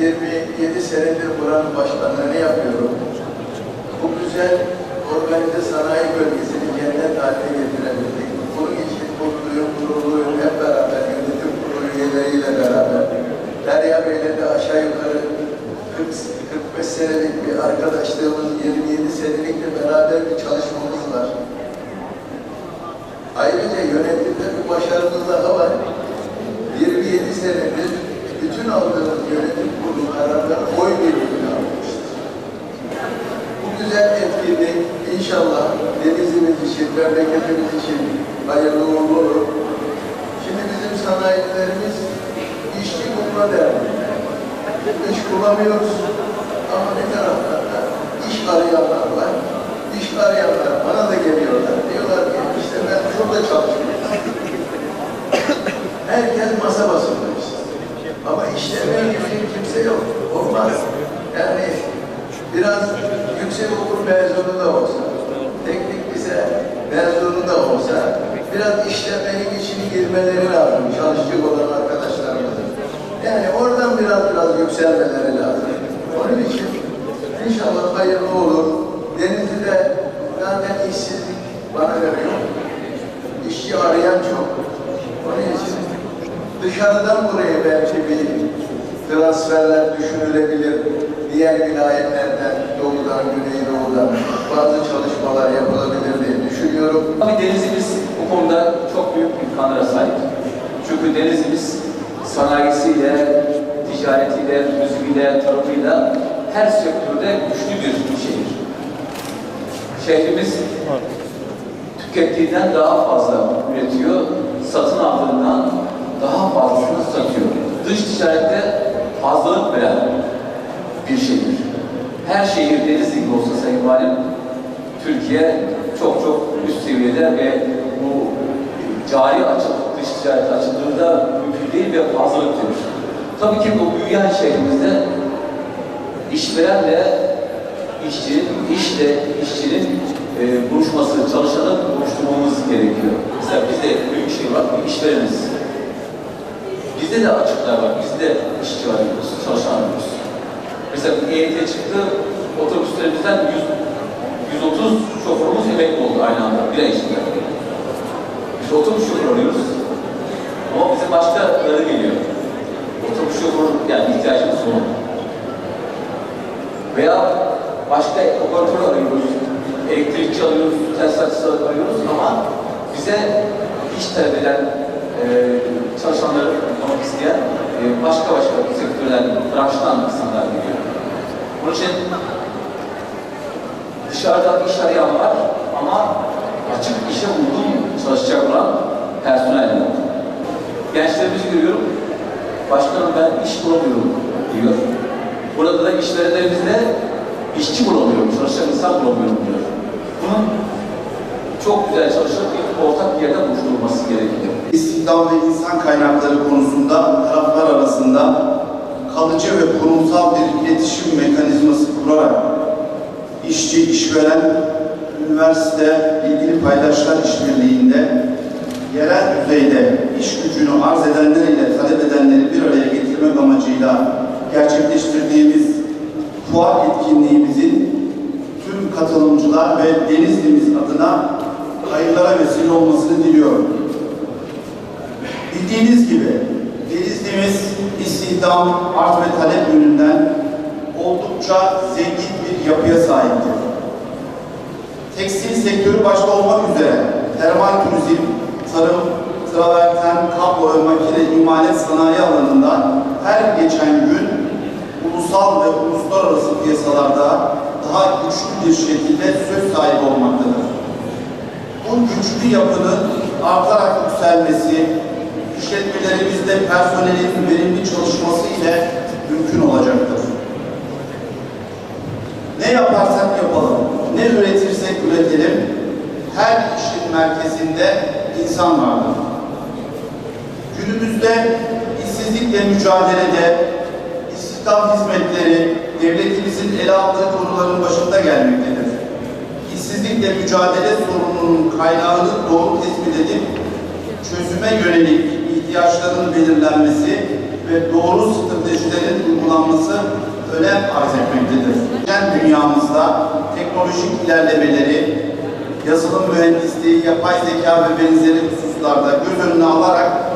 27 senedir buranın başkanlığını yapıyorum. Bu güzel organize sanayi bölgesini cennet haline getirebildik. Bunun için mutluyum, gururluyum hep beraber yönetim kurulu üyeleriyle beraber. Derya Bey'le de aşağı yukarı 40, 45 senelik bir arkadaşlığımız, 27 senelik de beraber bir çalışmamız var. Ayrıca yönetimde bir başarımız daha var. 27 senedir bütün aldığımız yönetim kurulu kararları oy birliğiyle almıştır. Bu güzel etkinlik inşallah denizimiz için, memleketimiz için hayırlı olur. Şimdi bizim sanayicilerimiz işçi bulma derdinde. İş bulamıyoruz ama ne taraftan da iş arayanlar var. İş arayanlar bana da geliyorlar. Diyorlar ki işte ben şurada çalışıyorum. Herkes masa basında işte. Ama işlemeye gidecek kimse yok. Olmaz. Yani biraz yüksek okul mezunu da olsa, teknik lise mezunu da olsa, biraz işlemenin içine girmeleri lazım. Çalışacak olan arkadaşlarımızın. Yani oradan biraz biraz yükselmeleri lazım. Onun için inşallah hayırlı olur. Denizli'de zaten işsizlik bana göre yok. İşçi arayan çok. Onun için dışarıdan buraya belki bir transferler düşünülebilir. Diğer vilayetlerden, doğudan, güneydoğudan bazı çalışmalar yapılabilir diye düşünüyorum. Tabii denizimiz bu konuda çok büyük imkanlara sahip. Çünkü denizimiz sanayisiyle, ticaretiyle, turizmiyle, tarımıyla her sektörde güçlü bir şehir. Şehrimiz tükettiğinden daha fazla üretiyor, satın aldığından daha fazlasını satıyor. Dış ticarette fazlalık veren bir şehir. Her şehir deniz gibi olsa Sayın Valim, Türkiye çok çok üst seviyede ve bu cari açık, dış ticaret açıldığında mümkün değil ve fazlalık diyor. Tabii ki bu büyüyen şehrimizde işverenle işçinin, işle işçinin e, buluşması, çalışanın buluşturmamız gerekiyor. Mesela bizde büyük şey var, bir işvereniz. Bizde de açıklar var, bizde de işçi arıyoruz, çalışan arıyoruz. Mesela EYT çıktı, otobüslerimizden 100, 130 şoförümüz emekli oldu aynı anda, bir ay içinde. Biz otobüs şoförü arıyoruz. Ama bize başkaları geliyor. Otobüs şoförü yani ihtiyacımız var. Veya başka operatör arıyoruz, elektrikçi arıyoruz, tesisatçı arıyoruz ama bize iş talep eden, e, çalışanları olmak isteyen e, başka başka sektörden, branştan insanlar geliyor. Bunun için dışarıda iş arayan var ama açık işe uygun çalışacak olan personel yok. Gençlerimizi görüyorum, başkanım ben iş bulamıyorum diyor. Burada da işverenlerimizde işçi bulamıyorum, çalışacak insan bulamıyorum diyor. Bunun çok güzel çalışıp bir ortak bir yerde buluşturulması gerekiyor. İstihdam ve insan kaynakları konusunda taraflar arasında kalıcı ve kurumsal bir iletişim mekanizması kurarak işçi, işveren, üniversite, ilgili paydaşlar işbirliğinde yerel düzeyde iş gücünü arz edenler ile talep edenleri bir araya getirmek amacıyla gerçekleştirdiğimiz fuar etkinliğimizin tüm katılımcılar ve Denizli'miz adına hayırlara vesile olmasını diliyorum. Bildiğiniz gibi Denizli'miz istihdam, arz ve talep yönünden oldukça zengin bir yapıya sahiptir. Tekstil sektörü başta olmak üzere termal turizm, tarım, traverten, kablo ve makine imalat sanayi alanında her geçen gün ulusal ve uluslararası piyasalarda daha güçlü bir şekilde söz sahibi olmaktadır. Bu güçlü yapının artarak yükselmesi, işletmelerimizde personelin verimli çalışması ile mümkün olacaktır. Ne yaparsak yapalım, ne üretirsek üretelim, her işin merkezinde insan vardır. Günümüzde işsizlikle mücadelede istihdam hizmetleri devletimizin ele aldığı konuların başında gelmektedir. İşsizlikle mücadele sorununun kaynağını doğru tespit edip çözüme yönelik ihtiyaçların belirlenmesi ve doğru stratejilerin uygulanması önem arz etmektedir. Modern dünyamızda teknolojik ilerlemeleri, yazılım mühendisliği, yapay zeka ve benzeri hususlarda göz önüne alarak